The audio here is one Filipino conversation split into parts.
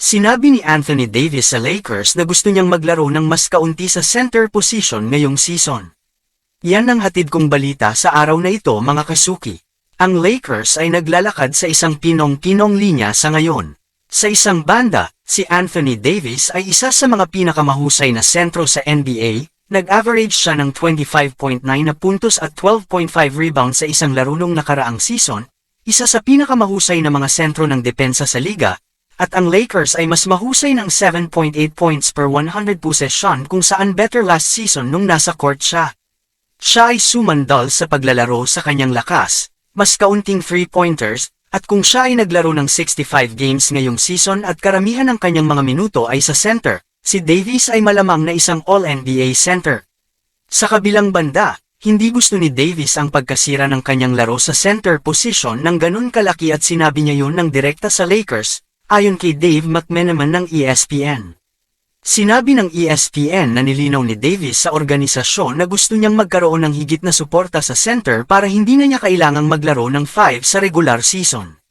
Sinabi ni Anthony Davis sa Lakers na gusto niyang maglaro ng mas kaunti sa center position ngayong season. Yan ang hatid kong balita sa araw na ito mga kasuki. Ang Lakers ay naglalakad sa isang pinong-pinong linya sa ngayon. Sa isang banda, si Anthony Davis ay isa sa mga pinakamahusay na sentro sa NBA, nag-average siya ng 25.9 na puntos at 12.5 rebounds sa isang laro nung nakaraang season, isa sa pinakamahusay na mga sentro ng depensa sa liga, at ang Lakers ay mas mahusay ng 7.8 points per 100 possession kung saan better last season nung nasa court siya. Siya ay sumandal sa paglalaro sa kanyang lakas, mas kaunting three-pointers, at kung siya ay naglaro ng 65 games ngayong season at karamihan ng kanyang mga minuto ay sa center, si Davis ay malamang na isang All-NBA center. Sa kabilang banda, hindi gusto ni Davis ang pagkasira ng kanyang laro sa center position ng ganun kalaki at sinabi niya yun ng direkta sa Lakers, ayon kay Dave McMenaman ng ESPN. Sinabi ng ESPN na nilinaw ni Davis sa organisasyon na gusto niyang magkaroon ng higit na suporta sa center para hindi na niya kailangang maglaro ng 5 sa regular season.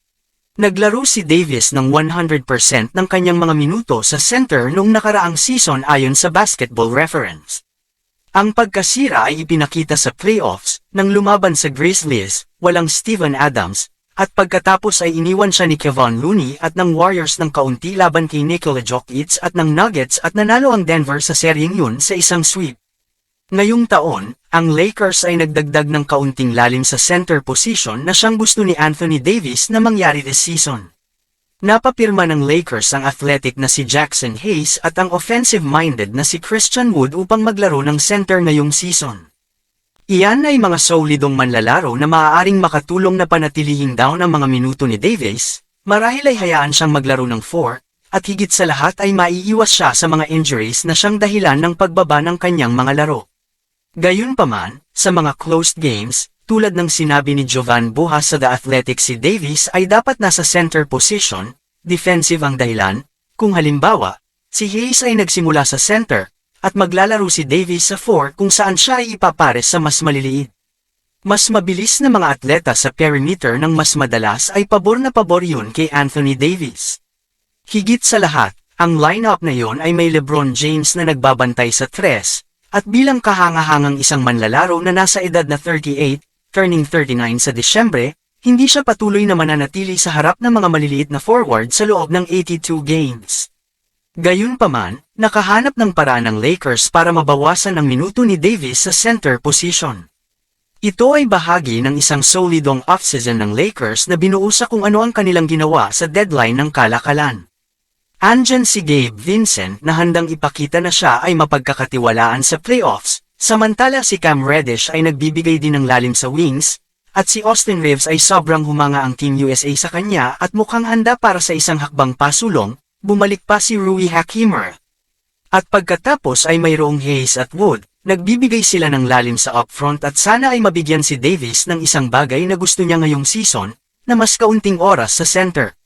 Naglaro si Davis ng 100% ng kanyang mga minuto sa center noong nakaraang season ayon sa Basketball Reference. Ang pagkasira ay ipinakita sa playoffs, nang lumaban sa Grizzlies, walang Steven Adams, at pagkatapos ay iniwan siya ni Kevon Looney at ng Warriors ng kaunti laban kay Nikola Jokic at ng Nuggets at nanalo ang Denver sa seryeng yun sa isang sweep. Ngayong taon, ang Lakers ay nagdagdag ng kaunting lalim sa center position na siyang gusto ni Anthony Davis na mangyari this season. Napapirma ng Lakers ang athletic na si Jackson Hayes at ang offensive-minded na si Christian Wood upang maglaro ng center ngayong season. Iyan ay mga solidong manlalaro na maaaring makatulong na panatilihing down ang mga minuto ni Davis, marahil ay hayaan siyang maglaro ng 4, at higit sa lahat ay maiiwas siya sa mga injuries na siyang dahilan ng pagbaba ng kanyang mga laro. Gayunpaman, sa mga closed games, tulad ng sinabi ni Jovan Buhas sa The Athletic si Davis ay dapat nasa center position, defensive ang dahilan, kung halimbawa, si Hayes ay nagsimula sa center, at maglalaro si Davis sa 4 kung saan siya ay ipapares sa mas maliliit. Mas mabilis na mga atleta sa perimeter ng mas madalas ay pabor na pabor yun kay Anthony Davis. Higit sa lahat, ang lineup na yon ay may Lebron James na nagbabantay sa 3, at bilang kahangahangang isang manlalaro na nasa edad na 38, turning 39 sa Disyembre, hindi siya patuloy na mananatili sa harap ng mga maliliit na forward sa loob ng 82 games. Gayunpaman, nakahanap ng paraan ng Lakers para mabawasan ang minuto ni Davis sa center position. Ito ay bahagi ng isang solidong offseason ng Lakers na binuo sa kung ano ang kanilang ginawa sa deadline ng kalakalan. Andyan si Gabe Vincent na handang ipakita na siya ay mapagkakatiwalaan sa playoffs, samantala si Cam Reddish ay nagbibigay din ng lalim sa wings, at si Austin Reeves ay sobrang humanga ang Team USA sa kanya at mukhang handa para sa isang hakbang pasulong, bumalik pa si Rui Hakimer. At pagkatapos ay mayroong Hayes at Wood, nagbibigay sila ng lalim sa upfront at sana ay mabigyan si Davis ng isang bagay na gusto niya ngayong season, na mas kaunting oras sa center.